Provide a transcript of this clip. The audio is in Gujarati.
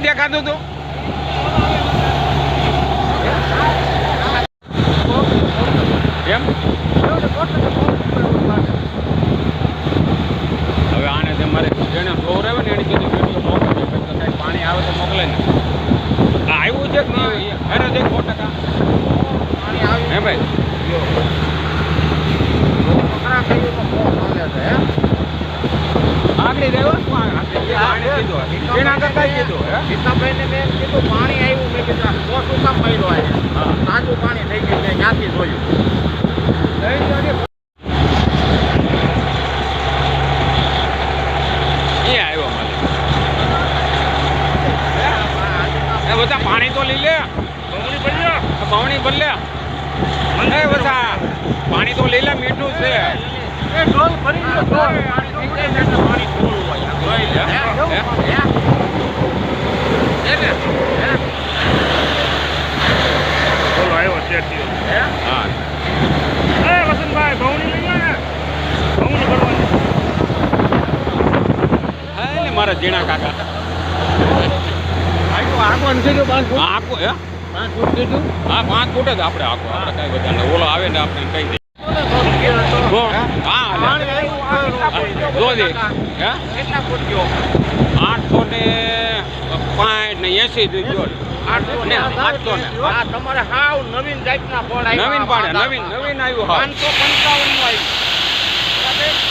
દેખાતું હતું? એમ? હવે આને તમારે જેને જોવરાવે ને એની કીધું વીડિયો મોકલે પછી તો કાંઈ પાણી આવે તો મોકલે ને. આવ્યું છે કે નહીં ટકા સો ટકા હે ભાઈ? આગળ રહ્યો પાણી કીધું એના કાંઈ કીધું હે? મેં કીધું પાણી આવ્યું મેં કીધું આ સો શું કામ પડ્યો આ તાજું પાણી થઈ ગયું મેં ત્યાંથી જોયું. મને. બધા પાણી તો લઈ લે. પાણી બદલે એ બધા પાણી તો લઈ લે મીઠું છે. એ ડોલ ભરી ગયો ડોલ પાણી થઈ જાય ને એટલે પાણી થોડું હોય જોઈ લે હે? હે? હે? હે ને? હે? બોલો આવ્યો શેઠિયો હે? એ વસંતભાઈ ઘઉંની લઈ ને ઘઉંની ભરવાની હા ને મારા જીણા કાકા પાંચ હા આખું હે? પાંચ ફૂટ હા પાંચ ફૂટ જ આપણે આખો આપણે કઈ બધા. ઓલો આવે ને આપણે કહી દઈએ હા જો દે. હે? આઠસો ને પાંચ ને એસી આઠસો ને આઠસો ને તમારે હાવ નવીન જાતના ફળ. નવીન પાડે નવીન નવીન આવ્યું પાંચસો પંચાવનનું આવ્યું?